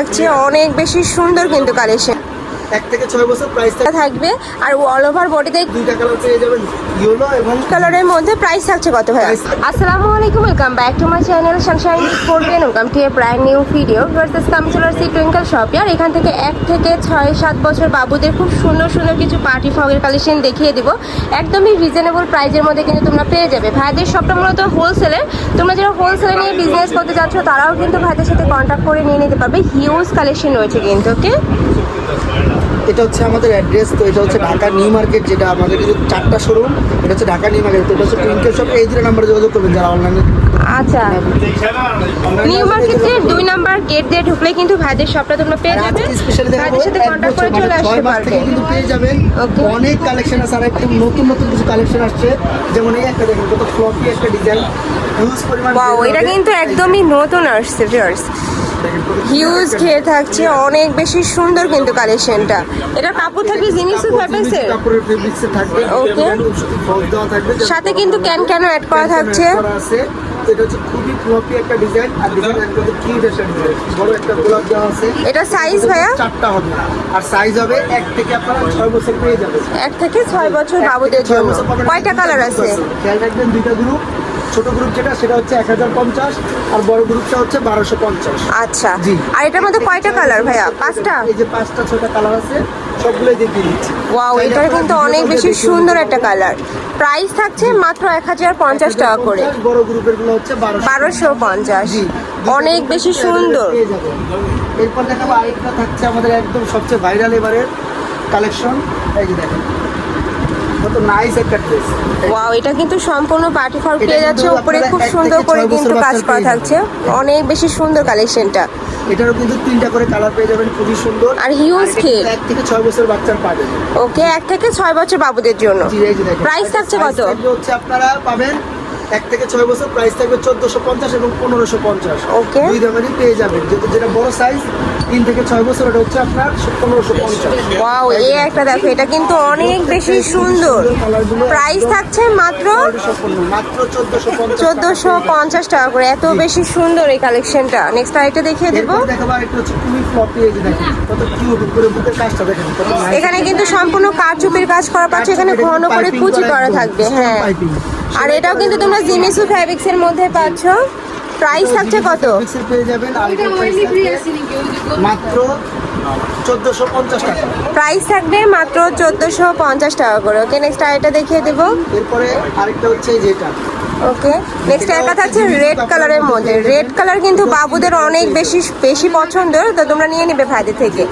থাকছে অনেক বেশি সুন্দর কিন্তু কালেকশন। এক থেকে ছয় বছর প্রাইস থাকবে। আর অল ওভার বডিতে দুইটা কালার পেয়ে যাবেন ইয়েলো এবং কালারের মধ্যে প্রাইস থাকছে কত ভাই আসসালামু আলাইকুম welcome back to my channel sunshine করবেন welcome to a brand new video versus কামচুলার সি টুইঙ্কেল শপ আর এখান থেকে এক থেকে ছয় সাত বছর বাবুদের খুব সুন্দর সুন্দর কিছু পার্টি ফগের কালেকশন দেখিয়ে দিব। একদমই রিজনেবল প্রাইজের মধ্যে কিন্তু তোমরা পেয়ে যাবে। ভাইদের শপটা মূলত হোলসেলের তোমরা যারা হোলসেলে নিয়ে বিজনেস করতে চাচ্ছ তারাও কিন্তু ভাইদের সাথে কন্ট্যাক্ট করে নিয়ে নিতে পারবে। হিউজ কালেকশন রয়েছে কিন্তু ওকে এটা হচ্ছে আমাদের অ্যাড্রেস তো এটা হচ্ছে ঢাকা নিউ মার্কেট যেটা আমাদের চারটা শোরুম এটা হচ্ছে ঢাকা নিউ মার্কেট তো এটা হচ্ছে টুইঙ্কেল শপ এই দুটো নাম্বারে যোগাযোগ করবেন যারা অনলাইনে আচ্ছা। নিউ মার্কেটের দুই নাম্বার গেট দিয়ে ঢুকলে কিন্তু ভাইদের শপটা তোমরা পেয়ে যাবে। ভাইদের সাথে কন্ট্যাক্ট করে চলে আসতে পারবে। থেকে কিন্তু পেয়ে যাবেন। অনেক কালেকশন আছে আর একদম নতুন নতুন কিছু কালেকশন আসছে। যেমন এই একটা দেখুন কত ফ্লপি একটা ডিজাইন হিউজ পরিমাণ এটা কিন্তু একদমই নতুন আসছে ভিউয়ার্স হিউজ ঘের থাকছে অনেক বেশি সুন্দর কিন্তু কালেকশনটা এটা কাপড় থাকবে ফ্যাব্রিক্সের জিনিস কাপড়ের ফেব্রিক্সে থাকবে থাকবে সাথে কিন্তু ক্যান ক্যানও অ্যাড করা থাকছে। এটা হচ্ছে খুবই ফ্লপি একটা ডিজাইন আর ডিজাইন একদম কিউট একটা ডিজাইন বড় একটা গোলাপ দেওয়া আছে। এটা size ভাইয়া? চারটা হবে। আর সাইজ হবে এক থেকে আপনারা ছয় বছর পেয়ে যাবেন। এক থেকে ছয় বছর বাবুদের জন্য। কয়টা কালার আছে? খেয়াল রাখবেন দুইটা গ্রুপ ছোট গ্রুপ যেটা সেটা হচ্ছে এক হাজার পঞ্চাশ আর বড় গ্রুপটা হচ্ছে বারোশো পঞ্চাশ। আচ্ছা। জি। আর এটার মধ্যে কয়টা কালার ভাইয়া? পাঁচটা? এই যে পাঁচটা ছটা কালার আছে সবগুলোই দেখিয়ে দিচ্ছি। ওয়াও এটার কিন্তু অনেক বেশি সুন্দর একটা কালার প্রাইস থাকছে মাত্র এক হাজার পঞ্চাশ টাকা করে। 1050, বড় গ্রুপেরগুলো হচ্ছে বারোশো বারোশো পঞ্চাশ। অনেক বেশি সুন্দর। এরপর দেখাবো আরেকটা থাকছে আমাদের একদম সবচেয়ে ভাইরাল এবারের কালেকশন এই যে দেখেন। কত নাইস একটা ড্রেস ওয়াও এটা কিন্তু সম্পূর্ণ পার্টি ফর পেয়ে যাচ্ছে। উপরে খুব সুন্দর করে কিন্তু কাজ করা থাকছে। অনেক বেশি সুন্দর কালেকশনটা এটারও কিন্তু তিনটা করে কালার পেয়ে যাবেন খুবই সুন্দর। আর হিউজ খেল এক থেকে ছয় বছর বাচ্চার পাবে। ওকে এক থেকে ছয় বছর বাবুদের জন্য। প্রাইস থাকছে কত? হচ্ছে আপনারা পাবেন এক থেকে ছয় বছর প্রাইস থাকবে চোদ্দশো পঞ্চাশ এবং পনেরোশো পঞ্চাশ। ওকে দুই দামেরই পেয়ে যাবেন যেটা যেটা বড় সাইজ তিন থেকে ছয় বছর এটা হচ্ছে আপনার পনেরোশো পঞ্চাশ। ওয়াও এই একটা দেখো এটা কিন্তু অনেক বেশি সুন্দর। প্রাইস থাকছে মাত্র মাত্র চোদ্দশো পঞ্চাশ টাকা করে। এত বেশি সুন্দর এই কালেকশনটা নেক্সট আরেকটা দেখিয়ে দেবো। এখানে কিন্তু সম্পূর্ণ কারচুপির কাজ করা পাচ্ছে এখানে ঘন করে কুচি করা থাকবে হ্যাঁ। আর এটাও কিন্তু তোমরা জিমিসু ফ্যাব্রিক্স এর মধ্যে পাচ্ছ। প্রাইস থাকছে কত? পেয়ে যাবেন মাত্র টাকা। প্রাইস থাকবে মাত্র চোদ্দোশো পঞ্চাশ টাকা করে। ওকে নেক্সট আরেকটা দেখিয়ে দেবো। এরপরে আরেকটা হচ্ছে যেটা। ওকে নেক্সট একটা থাকছে রেড কালারের মধ্যে। রেড কালার কিন্তু বাবুদের অনেক বেশি বেশি পছন্দ তো তোমরা নিয়ে নেবে ভাইদের থেকে।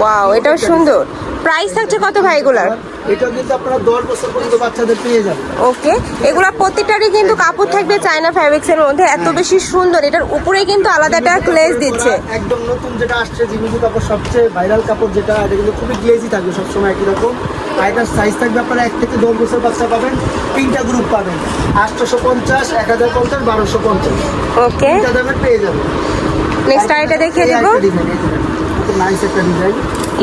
ওয়াও এটাও সুন্দর। প্রাইস থাকছে কত ভাই এগুলার? এটাও কিন্তু আপনারা দশ বছর পর্যন্ত বাচ্চাদের পেয়ে যাবেন। ওকে এগুলা প্রত্যেকটারই কিন্তু কাপড় থাকবে চায়না ফ্যাব্রিক্স এর মধ্যে এত বেশি সুন্দর এটার উপরে কিন্তু আলাদা একটা গ্লেজ দিচ্ছে। একদম নতুন যেটা আসছে জিমিজু কাপড় সবচেয়ে ভাইরাল কাপড় যেটা এটা কিন্তু খুবই গ্লেজি থাকবে সবসময় একই রকম। আর সাইজ থাকবে আপনারা এক থেকে দশ বছর বাচ্চা পাবেন তিনটা গ্রুপ পাবেন। আটশোশো পঞ্চাশ এক হাজার পঞ্চাশ বারোশো পঞ্চাশ। ওকে। পেয়ে যাবেন। নেক্সট আরেকটা দেখিয়ে দেবো। নাইস একটা ডিজাইন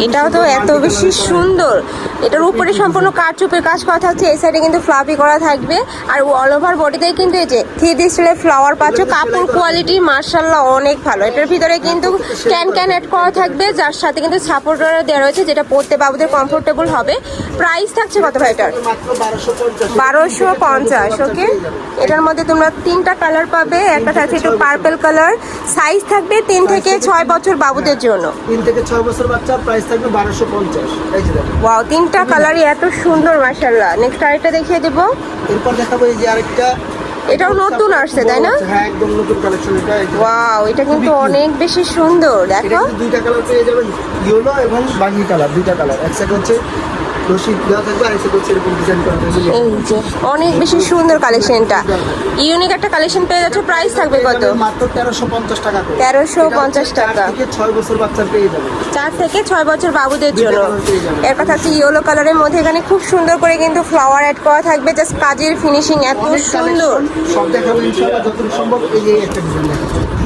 এটাও তো এত বেশি সুন্দর। এটার উপরে সম্পূর্ণ কারচুপের কাজ করা থাকছে এই সাইডে কিন্তু ফ্লাফি করা থাকবে। আর অল ওভার বডিতে কিন্তু এই যে থ্রি ডি স্টাইলের ফ্লাওয়ার পাচ্ছ, কাপড় কোয়ালিটি মার্শাল্লাহ অনেক ভালো। এটার ভিতরে কিন্তু ক্যান ক্যান অ্যাড করা থাকবে, যার সাথে কিন্তু সাপোর্টার দেওয়া রয়েছে, যেটা পরতে বাবুদের কমফোর্টেবল হবে। প্রাইস থাকছে কত ভাই এটার? বারোশো পঞ্চাশ ওকে এটার মধ্যে তোমরা তিনটা কালার পাবে, একটা থাকছে একটু পার্পেল কালার সাইজ থাকবে তিন থেকে ছয় বছর বাবুদের জন্য। তিন থেকে ছয় বছর বাচ্চার প্রাইস থাকবে বারোশো পঞ্চাশ। এই যে ওয়াও তিনটা কালারই এত সুন্দর মাশাল্লাহ নেক্সট আরেকটা দেখিয়ে দেবো। এরপর দেখাবো এই যে আরেকটা। এটাও নতুন আসছে তাই না? হ্যাঁ একদম নতুন কালেকশন এটা ওয়াও এটা কিন্তু অনেক বেশি সুন্দর দেখো। দুইটা কালার পেয়ে যাবেন ইয়েলো এবং বাগি কালার দুইটা কালার এক সাইড হচ্ছে এই যে অনেক বেশি সুন্দর কালেকশনটা ইউনিক একটা কালেকশন পেয়ে যাচ্ছে প্রাইস থাকবে কত? মাত্র তেরোশো পঞ্চাশ টাকা করে। 1350 চার টাকা। থেকে ছয় বছর বাচ্চার পেয়ে যাবে। চার থেকে ছয় বছর বাবুদের জন্য। colour পেয়ে যাবে। এর কথা হচ্ছে ইয়েলো কালারের মধ্যে এখানে খুব সুন্দর করে কিন্তু ফ্লাওয়ার অ্যাড করা থাকবে জাস্ট কাজের ফিনিশিং এত সুন্দর। সব দেখাবো ইনশাআল্লাহ যতটুকু সম্ভব এই একটা ডিজাইন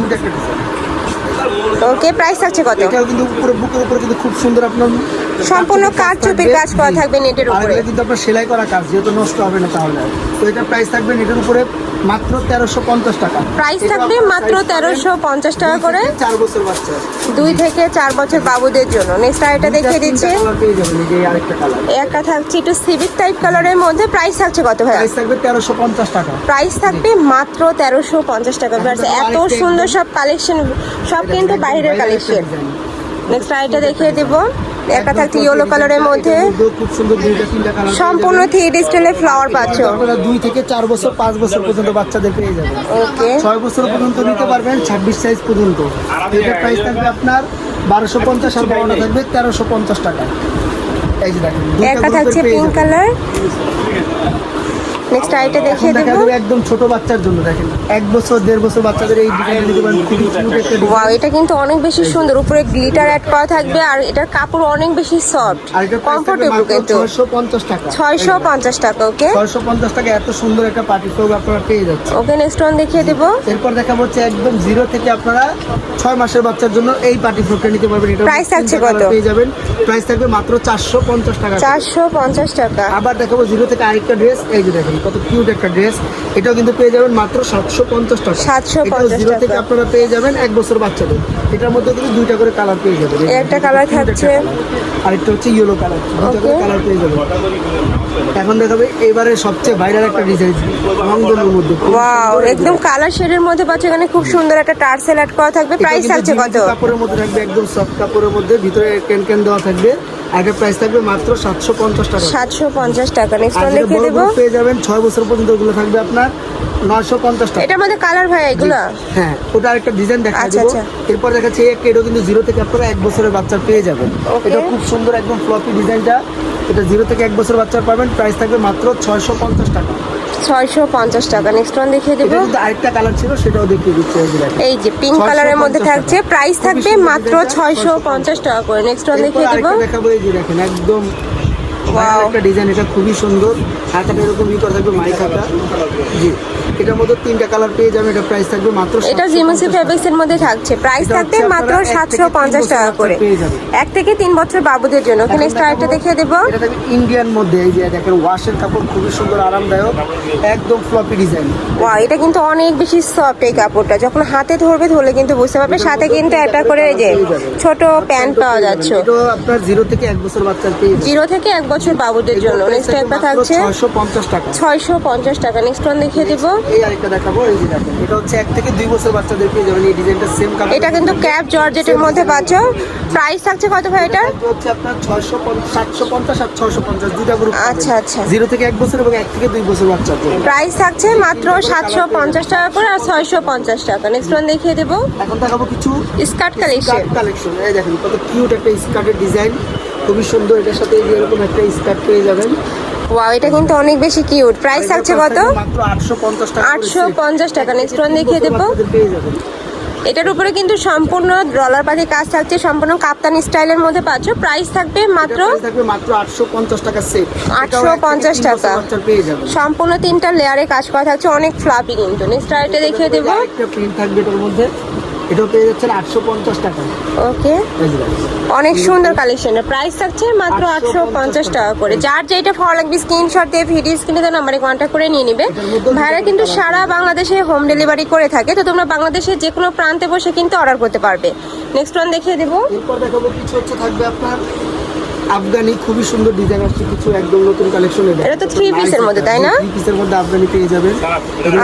একটা ডিজাইন ওকে প্রাইস থাকছে কত? এটা কিন্তু উপরে বুকের উপরে কিন্তু খুব সুন্দর আপনার সম্পূর্ণ কাজ চুপির কাজ করা থাকবে নেটের আর উপরে। এটা কিন্তু আপনার সেলাই করা কাজ যেহেতু নষ্ট হবে না তাহলে। তো এটা প্রাইস থাকবে নেটের উপরে মাত্র তেরোশো পঞ্চাশ টাকা। প্রাইস থাকবে মাত্র size পাবেন তেরোশো পঞ্চাশ টাকা করে। থেকে চার বছর বাচ্চা দুই থেকে চার বছর বাবুদের জন্য। নেক্সট আরেকটা দেখিয়ে দিচ্ছি। একটা থাকছে একটু সিভিক টাইপ কালারের মধ্যে। প্রাইস থাকছে কত ভাই প্রাইস থাকবে তেরোশো পঞ্চাশ টাকা। প্রাইস থাকবে মাত্র তেরোশো পঞ্চাশ টাকা। Viewers, এত সুন্দর সব কালেকশন সব কিন্তু বাইরের কালেকশন নেক্সট আরেকটা দেখিয়ে দিব। একটা থাকছে ইয়েলো কালারের মধ্যে। খুব সুন্দর দুইটা তিনটা কালার সম্পূর্ণ থ্রি ডি স্টাইলে ফ্লাওয়ার পাচ্ছ আপনারা দুই থেকে চার বছর পাঁচ বছর পর্যন্ত বাচ্চাদের পেয়ে যাবেন। ওকে। ছয় বছর পর্যন্ত নিতে পারবেন ছাব্বিশ সাইজ পর্যন্ত। এটার প্রাইস থাকবে আপনার বারোশো পঞ্চাশ আর বারোটা থাকবে তেরোশো পঞ্চাশ টাকা। এই যে দেখেন একটা থাকছে পিঙ্ক কালার নেক্সট এখন দেখিয়ে দেখা দেবো একদম ছোট বাচ্চার জন্য দেখেন। এক বছর দেড় বছর বাচ্চাদের এই ডিজাইন দিতে পারেন ওয়াও এটা কিন্তু অনেক বেশি সুন্দর। উপরে গ্লিটার অ্যাড করা থাকবে আর এটার কাপড় অনেক বেশি সফট কমফোর্টেবল কিন্তু। ছয়শো পঞ্চাশ টাকা। ছয়শো পঞ্চাশ টাকা ওকে ছয়শো পঞ্চাশ টাকা এত সুন্দর একটা পার্টি ফ্রক আপনারা পেয়ে যাচ্ছে ওকে নেক্সট ওয়ান দেখিয়ে দেবো। এরপর দেখা হচ্ছে একদম জিরো থেকে আপনারা ছয় মাসের বাচ্চার জন্য এই পার্টি ফ্রকটা নিতে পারবেন। এটা Price থাকছে কত? পেয়ে যাবেন। প্রাইস থাকবে মাত্র চারশো পঞ্চাশ টাকা করে। চারশো পঞ্চাশ টাকা। আবার দেখাবো জিরো থেকে আরেকটা ড্রেস এই যে দেখেন কত কিউট একটা ড্রেস এটাও কিন্তু পেয়ে যাবেন মাত্র সাতশো পঞ্চাশ টাকা। 750 জিরো থেকে আপনারা পেয়ে যাবেন এক বছর বাচ্চাদের। এটার মধ্যে কিন্তু দুইটা করে কালার পেয়ে যাবেন। একটা colour থাকছে। আরেকটা হচ্ছে ইয়েলো কালার দুইটা করে কালার পেয়ে যাবেন। এখন দেখাবে এবারে সবচেয়ে ভাইরাল একটা ডিজাইন রংধনুর মধ্যে। ওয়াও একদম কালার শেডের মধ্যে পাচ্ছে এখানে খুব সুন্দর একটা টার্সেল অ্যাড করা থাকবে। প্রাইস থাকছে কত? কাপড়ের মধ্যে থাকবে একদম সফট কাপড়ের মধ্যে। ভিতরে ক্যান ক্যান দেওয়া থাকবে। আগের প্রাইস থাকবে মাত্র সাতশো পঞ্চাশ টাকা। সাতশো পঞ্চাশ টাকা। নেক্সট ওয়ান লিখে দেবো। পেয়ে যাবেন ছয় বছর পর্যন্ত ওগুলো থাকবে আপনার নয়শো পঞ্চাশ টাকা। এটার মধ্যে কালার ভাই এগুলা? হ্যাঁ ওটা আরেকটা ডিজাইন দেখা আচ্ছা, আচ্ছা। এরপর দেখাচ্ছে একটা এটা কিন্তু জিরো থেকে আপনারা এক বছরের বাচ্চা পেয়ে যাবেন। এটা খুব সুন্দর একদম ফ্লপি ডিজাইনটা এটা জিরো থেকে এক বছর বাচ্চা পাবেন। প্রাইস থাকবে মাত্র ছয়শো পঞ্চাশ টাকা। ছয়শো পঞ্চাশ টাকা। নেক্সট ওয়ান দেখিয়ে দেবো। আরেকটা কালার ছিল সেটাও দেখিয়ে দিচ্ছে এই যে পিঙ্ক কালারের মধ্যে থাকছে। প্রাইস থাকবে মাত্র ছয়শো পঞ্চাশ টাকা করে। নেক্সট ওয়ান দেখিয়ে দেবো। দেখাবো এই যে দেখেন একদম Wow. একটা ডিজাইন এটা খুবই সুন্দর। হাতাটা এরকম ই করা থাকবে মাইক হাতা। জি। এটার মধ্যে তিনটা কালার পেয়ে যাবেন এটা প্রাইস থাকবে মাত্র এটা 750 জিমসি ফেব্রিক্স এর মধ্যে থাকছে। প্রাইস থাকবে মাত্র আপনারা এক সাতশো থেকে তিন পঞ্চাশ বছর টাকা করে। এক থেকে তিন বছর বাবুদের জন্য। এখন আরেকটা দেখিয়ে দেবো। এটা থাকবে ইন্ডিয়ান মধ্যে এই যে দেখেন ওয়াশের কাপড় খুবই সুন্দর আরামদায়ক একদম ফ্লপি ডিজাইন ওয়া এটা কিন্তু অনেক বেশি সফট এই কাপড়টা। যখন হাতে ধরবে ধরলে কিন্তু বুঝতে পারবে। সাথে কিন্তু একটা করে এই যে ছোট প্যান্ট পাওয়া যাচ্ছে। এটা আপনার জিরো থেকে এক বছর বাচ্চার পেয়ে যাবেন। জিরো থেকে এক বছর বাবুদের জন্য। নেক্সট একটা থাকছে 650 টাকা। ছয়শো পঞ্চাশ টাকা। নেক্সট ওয়ান দেখিয়ে দেবো। এই আরেকটা দেখাবো এই যে দেখেন এটা হচ্ছে এক থেকে দুই বছর বাচ্চাদের পেয়ে যাবেন। এই ডিজাইনটা সেম কালার এটা কিন্তু ক্যাপ জর্জেটের মধ্যে পাচ্ছ। প্রাইস থাকছে কত ভাই এটা হচ্ছে আপনার ছয়শো সাতশো পঞ্চাশ আর ছয়শো পঞ্চাশ দুটা গ্রুপ আচ্ছা, আচ্ছা। জিরো থেকে এক বছর এবং এক থেকে দুই বছর বাচ্চা প্রাইস থাকছে মাত্র সাতশো পঞ্চাশ টাকা করে আর ছয়শো পঞ্চাশ টাকা। নেক্সট ওয়ান দেখিয়ে দেবো। এখন দেখাবো কিছু স্কার্ট কালেকশন স্কার্ট কালেকশন এই দেখেন কত কিউট একটা স্কার্টের ডিজাইন খুবই সুন্দর এটার সাথে এরকম একটা স্কার্ট পেয়ে যাবেন। ওয়াও এটা কিন্তু অনেক বেশি কিউট প্রাইস থাকছে কত? আটশো পঞ্চাশ টাকা আটশো। পঞ্চাশ নেক্সট ওয়ান দেখিয়ে দেবো। এটার উপরে কিন্তু সম্পূর্ণ ডলার পাতি কাজ থাকছে সম্পূর্ণ কাপ্তান স্টাইলের মধ্যে পাচ্ছ। প্রাইস থাকবে মাত্র মাত্র আটশো পঞ্চাশ টাকা সেট 850 টাকা। সম্পূর্ণ তিনটা লেয়ারে কাজ করা থাকছে অনেক ফ্লাপি কিন্তু। নেক্সট আরেকটা দেখিয়ে দেবো। একটা প্রিন্ট থাকবে এটার মধ্যে। এটাও পেয়ে যাচ্ছেন আটশো পঞ্চাশ টাকা। ওকে। অনেক সুন্দর কালেকশনের প্রাইস থাকছে মাত্র আটশো পঞ্চাশ টাকা করে। যার যেটা ভালো লাগবে স্ক্রিনশট দিয়ে ভিডিও স্ক্রিনে দেওয়া নাম্বারে কন্ট্যাক্ট করে নিয়ে নিবে। ভাইরা কিন্তু সারা বাংলাদেশে হোম ডেলিভারি করে থাকে। তো তোমরা বাংলাদেশের যে কোনো প্রান্তে বসে কিন্তু অর্ডার করতে পারবে। নেক্সট ওয়ান দেখিয়ে দেবো। এরপর দেখাবো কিছু হচ্ছে থাকবে আপনার আফগানি খুবই সুন্দর ডিজাইন আসছে কিছু একদম নতুন কালেকশন এটা তো piece এর মধ্যে, তাই না? থ্রি পিসের মধ্যে আফগানি পেয়ে যাবেন।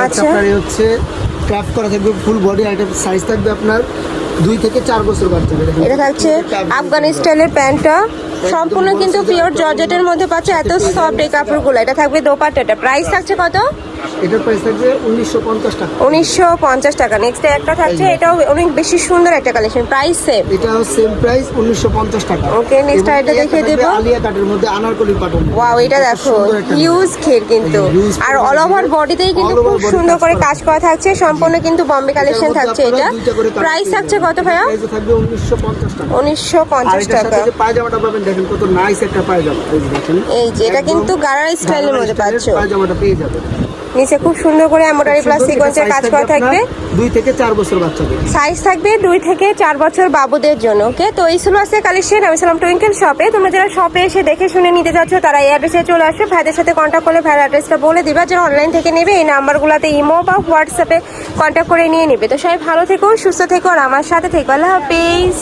আচ্ছা। আপনার হচ্ছে ক্রাফট করা থাকবে ফুল বডি আর এটা সাইজ থাকবে আপনার দুই থেকে চার বছর বাচ্চা এটা থাকছে আফগানিস্তানের স্টাইলের প্যান্টটা। সম্পূর্ণ কিন্তু পিওর জর্জেটের মধ্যে পাচ্ছে এত সফট এই কাপড়গুলো। এটা থাকবে দোপাট্টাটা। প্রাইস থাকছে কত? এটার প্রাইস থাকবে উনিশশো পঞ্চাশ টাকা। উনিশশো পঞ্চাশ টাকা। নেক্সট একটা থাকছে এটাও অনেক বেশি সুন্দর একটা কালেকশন প্রাইস সেম এটাও সেম প্রাইস উনিশশো পঞ্চাশ টাকা। Okay, next এবং আরেকটা এই দেখিয়ে থাকবে আলিয়া কাটের মধ্যে আনারকলি পাটন ওয়াও এটা দেখো হিউজ ঘের কিন্তু। আর অল ওভার বডিতেই কিন্তু খুব সুন্দর করে কাজ করা থাকছে সম্পূর্ণ কিন্তু বম্বে কালেকশন থাকছে এটা। প্রাইস থাকছে কত ভাইয়া? প্রাইসও থাকবে উনিশশো পঞ্চাশ টাকা। উনিশশো আর পঞ্চাশ এটার টাকা। সাথে পায়জামাটা পাবেন দেখেন কত নাইস একটা পায়জামা। এই যে দেখেন। এই যে এটা কিন্তু গারারা স্টাইলের মধ্যে পাচ্ছ। পায়জামাটা পেয়ে যাবেন। নিচে খুব সুন্দর করে এমব্রয়ডারি প্লাস সিকোয়েন্সের কাজ করা থাকবে। দুই থেকে চার বছর বাচ্চাদের। সাইজ থাকবে দুই থেকে চার বছর বাবুদের জন্য ওকে তো এই ছিল আছে কালেকশন আমি ছিলাম টুইঙ্কেল শপে তোমরা যারা শপে এসে দেখে শুনে নিতে যাচ্ছ তারা এই অ্যাড্রেসে চলে আসবে ভাইদের সাথে কন্ট্যাক্ট করলে ভাইয়ের অ্যাড্রেসটা বলে দিবা। যারা অনলাইন থেকে নেবে এই নাম্বারগুলোতে ইমো বা হোয়াটসঅ্যাপে কন্ট্যাক্ট করে নিয়ে নেবে। তো সবাই ভালো থেকো সুস্থ থেকো আর আমার সাথে থেকো। আল্লাহ হাফিজ।